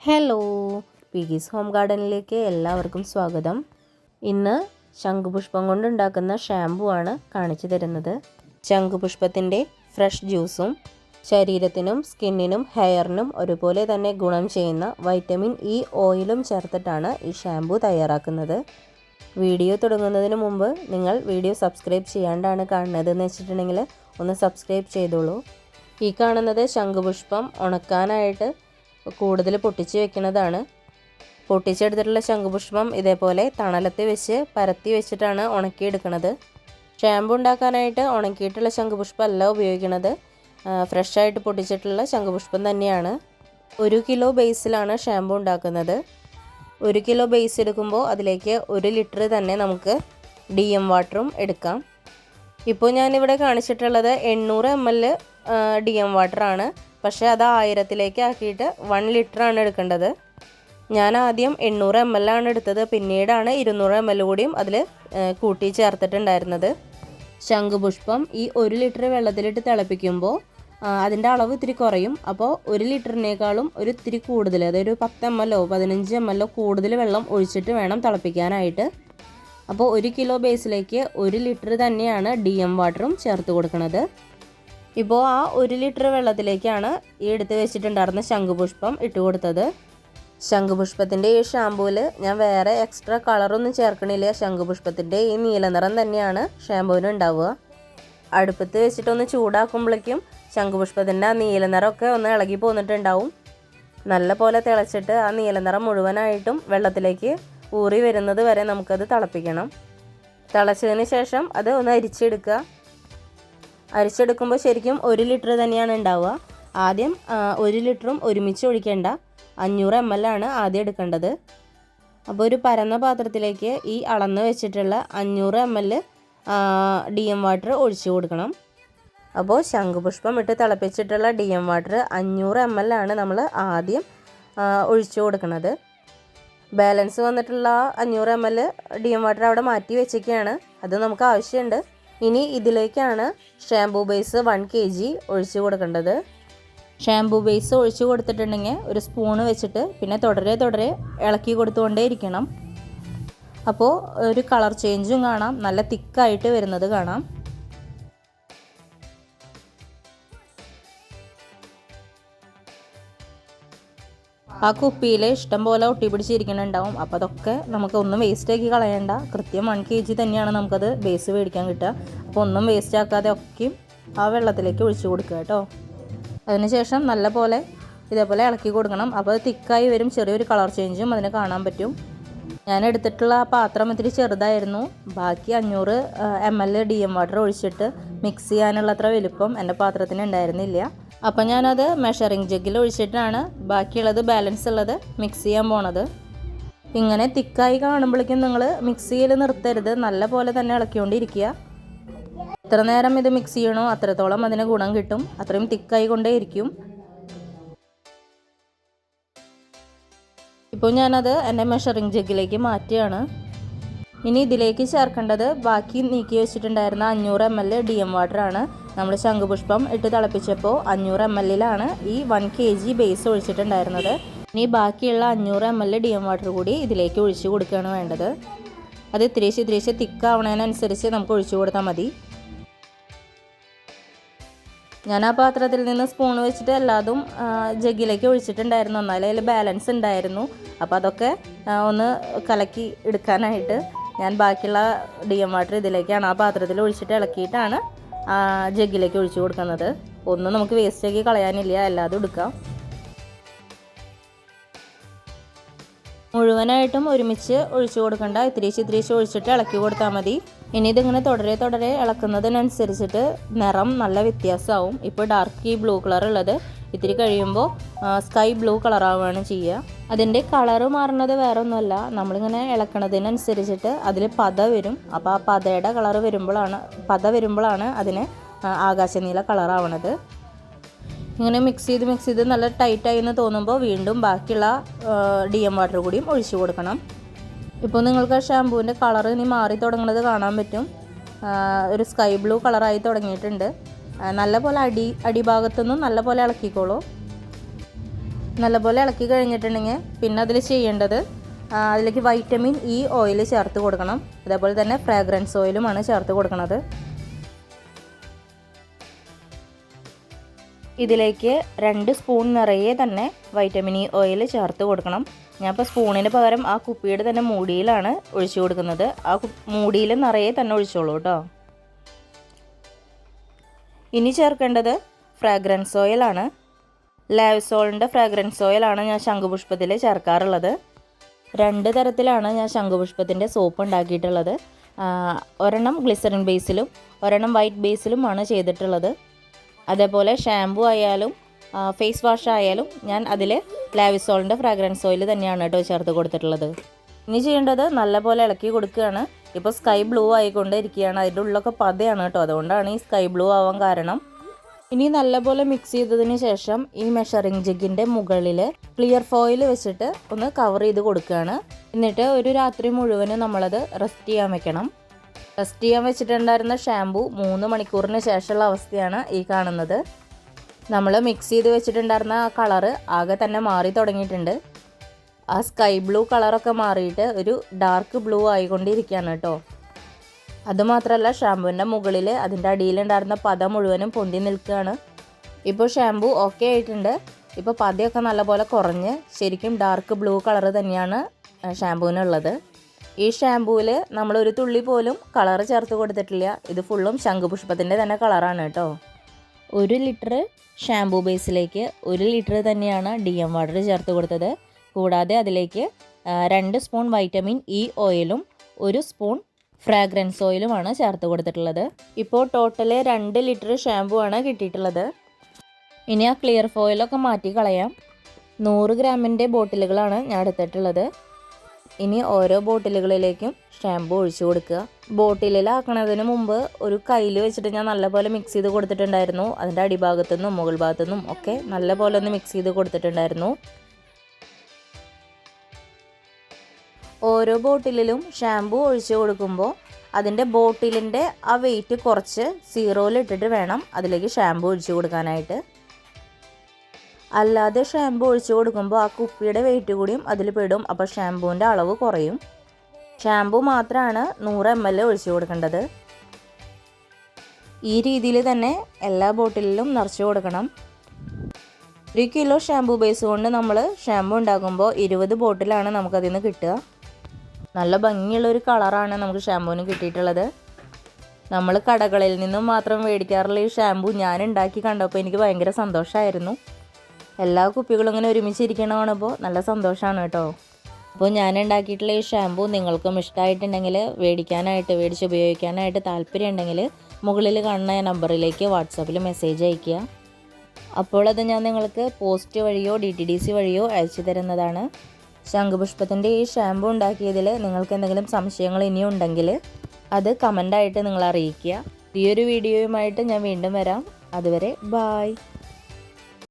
Hello പീഗീസ് home ഗാർഡനിലേക്ക് എല്ലാവർക്കും സ്വാഗതം. ഇന്ന് ശംഖുപുഷ്പം കൊണ്ടുണ്ടാക്കുന്ന ഷാമ്പു ആണ് കാണിച്ചു തരുന്നത്. ശംഖുപുഷ്പത്തിന്റെ ഫ്രഷ് ജ്യൂസും ശരീരത്തിനും സ്കിന്നിനും ഹെയറിനും ഒരുപോലെ തന്നെ ഗുണം ചെയ്യുന്ന വൈറ്റമിൻ ഇ ഓയിലും ചേർത്തിട്ടാണ് ഈ ഷാമ്പു തയ്യാറാക്കുന്നത്. വീഡിയോ തുടങ്ങുന്നതിന് മുമ്പ് നിങ്ങൾ വീഡിയോ സബ്സ്ക്രൈബ് ചെയ്യാണ്ടാണ് കാണുന്നതെന്ന് വെച്ചിട്ടുണ്ടെങ്കിൽ ഒന്ന് സബ്സ്ക്രൈബ് ചെയ്തോളൂ. ഈ കാണുന്നത് ശംഖുപുഷ്പം ഉണക്കാനായിട്ട് കൂടുതൽ പൊട്ടിച്ച് വെക്കുന്നതാണ്. പൊട്ടിച്ചെടുത്തിട്ടുള്ള ശംഖുപുഷ്പം ഇതേപോലെ തണലത്ത് വെച്ച് പരത്തി വെച്ചിട്ടാണ് ഉണക്കിയെടുക്കുന്നത്. ഷാമ്പു ഉണ്ടാക്കാനായിട്ട് ഉണക്കിയിട്ടുള്ള ശംഖുപുഷ്പം അല്ല ഉപയോഗിക്കുന്നത് ഫ്രഷായിട്ട് പൊട്ടിച്ചിട്ടുള്ള ശംഖുപുഷ്പം തന്നെയാണ്. ഒരു കിലോ ബേസിലാണ് ഷാമ്പു ഉണ്ടാക്കുന്നത്. ഒരു കിലോ ബേസ് എടുക്കുമ്പോൾ അതിലേക്ക് ഒരു ലിറ്റർ തന്നെ നമുക്ക് ഡി എം വാട്ടറും എടുക്കാം. ഇപ്പോൾ ഞാനിവിടെ കാണിച്ചിട്ടുള്ളത് എണ്ണൂറ് എം എൽ ഡി എം വാട്ടറാണ്. പക്ഷേ അത് ആയിരത്തിലേക്ക് ആക്കിയിട്ട് വൺ ആണ് എടുക്കേണ്ടത്. ഞാൻ ആദ്യം എണ്ണൂറ് എം എൽ ആണ് എടുത്തത്. പിന്നീടാണ് ഇരുന്നൂറ് എം എൽ കൂടിയും അതിൽ കൂട്ടി ചേർത്തിട്ടുണ്ടായിരുന്നത്. ശംഖുപുഷ്പം ഈ ഒരു ലിറ്റർ വെള്ളത്തിലിട്ട് തിളപ്പിക്കുമ്പോൾ അതിന്റെ അളവ് ഇത്തിരി കുറയും. അപ്പോൾ ഒരു ലിറ്ററിനേക്കാളും ഒരു ഇത്തിരി കൂടുതൽ അതായത് ഒരു പത്ത് എം എല്ലോ പതിനഞ്ച് എം എല്ലോ കൂടുതൽ വെള്ളം ഒഴിച്ചിട്ട് വേണം തിളപ്പിക്കാനായിട്ട്. അപ്പോൾ ഒരു കിലോ ബേസിലേക്ക് ഒരു ലിറ്റർ തന്നെയാണ് ഡി എം വാട്ടറും ചേർത്ത് കൊടുക്കുന്നത് ഇപ്പോൾ ആ ഒരു ലിറ്റർ വെള്ളത്തിലേക്കാണ് ഈ എടുത്ത് വെച്ചിട്ടുണ്ടായിരുന്ന ശംഖുപുഷ്പം ഇട്ട് കൊടുത്തത്. ശംഖുപുഷ്പത്തിന്റെ ഈ ഷാമ്പൂവിൽ ഞാൻ വേറെ എക്സ്ട്രാ കളറൊന്നും ചേർക്കണില്ല. ശംഖുപുഷ്പത്തിന്റെ ഈ നീല നിറം തന്നെയാണ് ഷാമ്പൂവിന് ഉണ്ടാവുക. അടുപ്പത്ത് വെച്ചിട്ടൊന്ന് ചൂടാക്കുമ്പോഴേക്കും ശംഖുപുഷ്പത്തിന്റെ ആ നീല നിറമൊക്കെ ഒന്ന് ഇളകി പോന്നിട്ടുണ്ടാവും. നല്ല പോലെ തിളച്ചിട്ട് ആ നീല നിറം മുഴുവനായിട്ടും വെള്ളത്തിലേക്ക് ഊറി വരുന്നത് വരെ നമുക്കത് തിളപ്പിക്കണം. തിളച്ചതിന് ശേഷം അത് ഒന്ന് അരിച്ചെടുക്കുക. അരിച്ചെടുക്കുമ്പോൾ ശരിക്കും ഒരു ലിറ്റർ തന്നെയാണ് ഉണ്ടാവുക. ആദ്യം ഒരു ലിറ്ററും ഒരുമിച്ച് ഒഴിക്കേണ്ട. അഞ്ഞൂറ് എം എൽ ആണ് ആദ്യം എടുക്കേണ്ടത്. അപ്പോൾ ഒരു പരന്ന പാത്രത്തിലേക്ക് ഈ അളന്ന് വെച്ചിട്ടുള്ള അഞ്ഞൂറ് M L D M water ഒഴിച്ചു കൊടുക്കണം. അപ്പോൾ ശംഖുപുഷ്പം ഇട്ട് തിളപ്പിച്ചിട്ടുള്ള ഡി എം വാട്ടർ അഞ്ഞൂറ് എം എൽ ആണ് നമ്മൾ ആദ്യം ഒഴിച്ചു കൊടുക്കുന്നത് ബാലൻസ് വന്നിട്ടുള്ള അഞ്ഞൂറ് M L D M water അവിടെ മാറ്റി വെച്ചൊക്കെയാണ് അത് നമുക്ക് ആവശ്യമുണ്ട്. ഇനി ഇതിലേക്കാണ് shampoo base one K G ഒഴിച്ചു കൊടുക്കേണ്ടത്. ഷാംപൂ ബേസ് ഒഴിച്ച് കൊടുത്തിട്ടുണ്ടെങ്കിൽ ഒരു സ്പൂണ് വെച്ചിട്ട് പിന്നെ തുടരെ തുടരെ ഇളക്കി കൊടുത്തുകൊണ്ടേ ഇരിക്കണം അപ്പോൾ ഒരു കളർ ചേഞ്ചും കാണാം. നല്ല തിക്കായിട്ട് വരുന്നത് കാണാം. ആ കുപ്പിയിൽ ഇഷ്ടം പോലെ ഒട്ടി പിടിച്ചിരിക്കുന്നുണ്ടാവും. അപ്പോൾ അതൊക്കെ നമുക്ക് ഒന്നും വേസ്റ്റ് ആക്കി കളയണ്ട. കൃത്യം വൺ കെ ജി തന്നെയാണ് നമുക്കത് ബേസ് മേടിക്കാൻ കിട്ടുക. അപ്പോൾ ഒന്നും വേസ്റ്റ് ആക്കാതെ ഒക്കെയും ആ വെള്ളത്തിലേക്ക് ഒഴിച്ചു കൊടുക്കുക കേട്ടോ. അതിനുശേഷം നല്ല പോലെ ഇതേപോലെ ഇളക്കി കൊടുക്കണം. അപ്പോൾ അത് തിക്കായി വരും. ചെറിയൊരു കളർ ചേഞ്ചും അതിന് കാണാൻ പറ്റും. ഞാൻ എടുത്തിട്ടുള്ള ആ പാത്രം ഇത്തിരി ചെറുതായിരുന്നു. ബാക്കി അഞ്ഞൂറ് M L D M water ഒഴിച്ചിട്ട് മിക്സ് ചെയ്യാനുള്ള അത്ര വലുപ്പം എന്റെ പാത്രത്തിന് ഉണ്ടായിരുന്നില്ല അപ്പം ഞാനത് മെഷറിംഗ് ജഗ്ഗിൽ ഒഴിച്ചിട്ടാണ് ബാക്കിയുള്ളത് ബാലൻസ് ഉള്ളത് മിക്സ് ചെയ്യാൻ പോണത്. ഇങ്ങനെ തിക്കായി കാണുമ്പോഴേക്കും നിങ്ങൾ മിക്സിയിൽ നിർത്തരുത്. നല്ല പോലെ തന്നെ ഇളക്കിക്കൊണ്ടിരിക്കുക. എത്ര നേരം ഇത് മിക്സ് ചെയ്യണോ അത്രത്തോളം അതിന് ഗുണം കിട്ടും. അത്രയും തിക്കായി കൊണ്ടേ ഇരിക്കും ഇപ്പോൾ ഞാനത് എന്റെ മെഷറിംഗ് ജഗ്ഗിലേക്ക് മാറ്റുകയാണ് ഇനി ഇതിലേക്ക് ചേർക്കേണ്ടത് ബാക്കി നീക്കി വെച്ചിട്ടുണ്ടായിരുന്ന അഞ്ഞൂറ് എം എൽ ഡി എം വാട്ടറാണ് നമ്മൾ ശംഖുപുഷ്പം ഇട്ട് തിളപ്പിച്ചപ്പോൾ അഞ്ഞൂറ് എം എല്ലിലാണ് ഈ വൺ കെ ജി ബേസ് ഒഴിച്ചിട്ടുണ്ടായിരുന്നത്. ഇനി ബാക്കിയുള്ള അഞ്ഞൂറ് M L D M water കൂടി ഇതിലേക്ക് ഒഴിച്ചു കൊടുക്കുകയാണ് വേണ്ടത്. അത് ഇത്തിരീശ് ഇത്തിരീശ് തിക്കാവണതിനനുസരിച്ച് നമുക്ക് ഒഴിച്ചു കൊടുത്താൽ മതി. ഞാൻ ആ പാത്രത്തിൽ നിന്ന് സ്പൂൺ വെച്ചിട്ട് എല്ലാതും ജഗ്ഗിലേക്ക് ഒഴിച്ചിട്ടുണ്ടായിരുന്നു. എന്നാൽ അതിൽ ബാലൻസ് ഉണ്ടായിരുന്നു. അപ്പോൾ അതൊക്കെ ഒന്ന് കലക്കി എടുക്കാനായിട്ട് ഞാൻ ബാക്കിയുള്ള ഡി എം വാട്ടർ ഇതിലേക്കാണ് ആ പാത്രത്തിൽ ഒഴിച്ചിട്ട് ഇളക്കിയിട്ടാണ് ജഗ്ഗിലേക്ക് ഒഴിച്ചു കൊടുക്കുന്നത്. ഒന്നും നമുക്ക് വേസ്റ്റ് ആക്കി കളയാനില്ല അല്ലാതെ എടുക്കാം. മുഴുവനായിട്ടും ഒരുമിച്ച് ഒഴിച്ചു കൊടുക്കണ്ട. ഇത്തിരീശ് ഇത്തിരീശ് ഒഴിച്ചിട്ട് ഇളക്കി കൊടുത്താൽ മതി. ഇനി ഇതിങ്ങനെ തുടരെ തുടരെ ഇളക്കുന്നതിനനുസരിച്ചിട്ട് നിറം നല്ല വ്യത്യാസമാവും. ഇപ്പോൾ ഡാർക്ക് ബ്ലൂ കളർ ഉള്ളത്. ഇത്തിരി കഴിയുമ്പോൾ സ്കൈ ബ്ലൂ കളറാവുകയാണ് ചെയ്യുക. അതിന്റെ കളർ മാറുന്നത് വേറെ ഒന്നുമല്ല നമ്മളിങ്ങനെ ഇളക്കണതിനനുസരിച്ചിട്ട് അതിൽ പത വരും. അപ്പോൾ ആ പതയുടെ കളറ് വരുമ്പോഴാണ് പത വരുമ്പോഴാണ് അതിന് ആകാശനീല കളറാവണത് ഇങ്ങനെ മിക്സ് ചെയ്ത് മിക്സ് ചെയ്ത് നല്ല ടൈറ്റായി എന്ന് തോന്നുമ്പോൾ വീണ്ടും ബാക്കിയുള്ള ഡി എം വാട്ടർ കൂടിയും ഒഴിച്ചു കൊടുക്കണം. ഇപ്പോൾ നിങ്ങൾക്ക് ആ ഷാമ്പൂവിന്റെ കളർ ഇനി മാറി തുടങ്ങുന്നത് കാണാൻ പറ്റും. ഒരു സ്കൈ ബ്ലൂ കളറായി തുടങ്ങിയിട്ടുണ്ട്. നല്ലപോലെ അടി അടിഭാഗത്തുനിന്നും നല്ലപോലെ ഇളക്കിക്കോളൂ. നല്ലപോലെ ഇളക്കി കഴിഞ്ഞിട്ടുണ്ടെങ്കിൽ പിന്നെ അതിൽ ചെയ്യേണ്ടത് അതിലേക്ക് വൈറ്റമിൻ ഇ ഓയിൽ ചേർത്ത് കൊടുക്കണം. അതേപോലെ തന്നെ ഫ്രാഗ്രൻസ് ഓയിലുമാണ് ചേർത്ത് കൊടുക്കുന്നത് ഇതിലേക്ക് രണ്ട് സ്പൂൺ നിറയെ തന്നെ വൈറ്റമിൻ ഇ ഓയിൽ ചേർത്ത് കൊടുക്കണം. ഞാൻ ഇപ്പോൾ സ്പൂണിന് പകരം ആ കുപ്പിയുടെ തന്നെ മൂടിയിലാണ് ഒഴിച്ചു കൊടുക്കുന്നത്. ആ മൂടിയിൽ നിറയെ തന്നെ ഒഴിച്ചോളൂ കേട്ടോ. ഇനി ചേർക്കേണ്ടത് ഫ്രാഗ്രൻസ് ഓയിലാണ് ലാവ്സോളിന്റെ ഫ്രാഗ്രൻസ് ഓയിലാണ് ഞാൻ ശംഖുപുഷ്പത്തിൽ ചേർക്കാറുള്ളത്. രണ്ട് തരത്തിലാണ് ഞാൻ ശംഖുപുഷ്പത്തിന്റെ സോപ്പ് ഉണ്ടാക്കിയിട്ടുള്ളത്. ഒരെണ്ണം ഗ്ലിസറിൻ ബേസിലും ഒരെണ്ണം വൈറ്റ് ബേസിലുമാണ് ചെയ്തിട്ടുള്ളത്. അതേപോലെ ഷാമ്പു ആയാലും ഫേസ് വാഷ് ആയാലും ഞാൻ അതിൽ ലാവിസോളിന്റെ ഫ്രാഗ്രൻസ് ഓയിൽ തന്നെയാണ് കേട്ടോ ചേർത്ത് കൊടുത്തിട്ടുള്ളത്. ഇനി ചെയ്യേണ്ടത് നല്ലപോലെ ഇളക്കി കൊടുക്കുകയാണ്. ഇപ്പോൾ സ്കൈ ബ്ലൂ ആയിക്കൊണ്ടിരിക്കുകയാണ് അതിന്റെ ഉള്ളൊക്കെ പതയാണ് കേട്ടോ. അതുകൊണ്ടാണ് ഈ സ്കൈ ബ്ലൂ ആവാൻ കാരണം. ഇനി നല്ലപോലെ മിക്സ് ചെയ്തതിന് ശേഷം ഈ മെഷറിംഗ് ജിഗിന്റെ മുകളിൽ ക്ലിയർ ഫോയിൽ വെച്ചിട്ട് ഒന്ന് കവർ ചെയ്ത് കൊടുക്കുകയാണ്. എന്നിട്ട് ഒരു രാത്രി മുഴുവനും നമ്മളത് റെസ്റ്റ് ചെയ്യാൻ വെക്കണം. റെസ്റ്റ് ചെയ്യാൻ വെച്ചിട്ടുണ്ടായിരുന്ന ഷാമ്പു മൂന്ന് മണിക്കൂറിന് ശേഷമുള്ള അവസ്ഥയാണ് ഈ കാണുന്നത്. നമ്മൾ മിക്സ് ചെയ്ത് വെച്ചിട്ടുണ്ടായിരുന്ന ആ കളറ് ആകെ തന്നെ മാറി തുടങ്ങിയിട്ടുണ്ട്. ആ സ്കൈ ബ്ലൂ കളറൊക്കെ മാറിയിട്ട് ഒരു ഡാർക്ക് ബ്ലൂ ആയിക്കൊണ്ടിരിക്കുകയാണ് കേട്ടോ. അതുമാത്രമല്ല ഷാമ്പുവിന്റെ മുകളിൽ അതിന്റെ അടിയിലുണ്ടായിരുന്ന പത മുഴുവനും പൊന്തി നിൽക്കുകയാണ്. ഇപ്പോൾ ഷാമ്പു ഓക്കെ ആയിട്ടുണ്ട്. ഇപ്പോൾ പതയൊക്കെ നല്ലപോലെ കുറഞ്ഞ് ശരിക്കും ഡാർക്ക് ബ്ലൂ കളർ തന്നെയാണ് ഷാമ്പുവിനുള്ളത് ഈ ഷാമ്പൂവിൽ നമ്മൾ ഒരു തുള്ളി പോലും കളർ ചേർത്ത് കൊടുത്തിട്ടില്ല. ഇത് ഫുള്ളും ശംഖുപുഷ്പത്തിന്റെ തന്നെ കളറാണ് കേട്ടോ. ഒരു ലിറ്റർ ഷാമ്പൂ ബേസിലേക്ക് ഒരു ലിറ്റർ തന്നെയാണ് ഡി എം വാട്ടർ ചേർത്ത് കൊടുത്തത്. കൂടാതെ അതിലേക്ക് രണ്ട് സ്പൂൺ വൈറ്റമിൻ ഇ ഓയിലും ഒരു സ്പൂൺ ഫ്രാഗ്രൻസ് ഓയിലുമാണ് ചേർത്ത് കൊടുത്തിട്ടുള്ളത്. ഇപ്പോൾ ടോട്ടൽ രണ്ട് ലിറ്റർ ഷാമ്പു ആണ് കിട്ടിയിട്ടുള്ളത്. ഇനി ആ ക്ലിയർ ഫോയിലൊക്കെ മാറ്റി കളയാം. നൂറ് ഗ്രാമിന്റെ ബോട്ടിലുകളാണ് ഞാൻ എടുത്തിട്ടുള്ളത്. ഇനി ഓരോ ബോട്ടിലുകളിലേക്കും ഷാമ്പു ഒഴിച്ചു കൊടുക്കുക. ബോട്ടിലാക്കണതിന് മുമ്പ് ഒരു കയ്യിൽ വെച്ചിട്ട് ഞാൻ നല്ലപോലെ മിക്സ് ചെയ്ത് കൊടുത്തിട്ടുണ്ടായിരുന്നു. അതിന്റെ അടിഭാഗത്തു നിന്നും മുകൾ ഭാഗത്തു നിന്നും ഒക്കെ നല്ലപോലെ ഒന്ന് മിക്സ് ചെയ്ത് കൊടുത്തിട്ടുണ്ടായിരുന്നു. ഓരോ ബോട്ടിലും ഷാമ്പു ഒഴിച്ചു കൊടുക്കുമ്പോൾ അതിന്റെ ബോട്ടിലിന്റെ ആ വെയിറ്റ് കുറച്ച് സീറോയിൽ ഇട്ടിട്ട് വേണം അതിലേക്ക് ഷാമ്പു ഒഴിച്ചു കൊടുക്കാനായിട്ട്. അല്ലാതെ ഷാമ്പു ഒഴിച്ചു കൊടുക്കുമ്പോൾ ആ കുപ്പിയുടെ വെയിറ്റ് കൂടിയും അതിൽ പെടും. അപ്പോൾ ഷാമ്പൂവിന്റെ അളവ് കുറയും. ഷാമ്പു മാത്രമാണ് നൂറ് എം എൽ ഒഴിച്ചു കൊടുക്കേണ്ടത്. ഈ രീതിയിൽ തന്നെ എല്ലാ ബോട്ടിലിലും നിറച്ചു കൊടുക്കണം. ഒരു കിലോ ഷാമ്പു ബേസ് കൊണ്ട് നമ്മൾ ഷാമ്പു ഉണ്ടാക്കുമ്പോൾ ഇരുപത് ബോട്ടിലാണ് നമുക്കതിൽ നിന്ന് കിട്ടുക. നല്ല ഭംഗിയുള്ള ഒരു കളറാണ് നമുക്ക് ഷാമ്പൂവിന് കിട്ടിയിട്ടുള്ളത്. നമ്മൾ കടകളിൽ നിന്നും മാത്രം മേടിക്കാറുള്ള ഈ ഷാമ്പു ഞാൻ ഉണ്ടാക്കി കണ്ടപ്പോൾ എനിക്ക് ഭയങ്കര സന്തോഷമായിരുന്നു എല്ലാ കുപ്പികളും ഇങ്ങനെ ഒരുമിച്ചിരിക്കണ അപ്പോൾ നല്ല സന്തോഷമാണ് കേട്ടോ. അപ്പോൾ ഞാൻ ഉണ്ടാക്കിയിട്ടുള്ള ഈ ഷാമ്പു നിങ്ങൾക്കും ഇഷ്ടമായിട്ടുണ്ടെങ്കിൽ മേടിക്കാനായിട്ട് മേടിച്ച് ഉപയോഗിക്കാനായിട്ട് താല്പര്യം ഉണ്ടെങ്കിൽ മുകളിൽ കാണുന്ന നമ്പറിലേക്ക് വാട്സാപ്പിൽ മെസ്സേജ് അയയ്ക്കുക. അപ്പോൾ അത് ഞാൻ നിങ്ങൾക്ക് പോസ്റ്റ് വഴിയോ ഡി ടി ഡി സി വഴിയോ അയച്ചു തരുന്നതാണ്. ശംഖുപുഷ്പത്തിന്റെ ഈ ഷാമ്പു ഉണ്ടാക്കിയതിൽ നിങ്ങൾക്ക് എന്തെങ്കിലും സംശയങ്ങൾ ഇനിയും ഉണ്ടെങ്കിൽ അത് കമന്റായിട്ട് നിങ്ങൾ അറിയിക്കുക. ഈ ഒരു വീഡിയോയുമായിട്ട് ഞാൻ വീണ്ടും വരാം. അതുവരെ ബായ്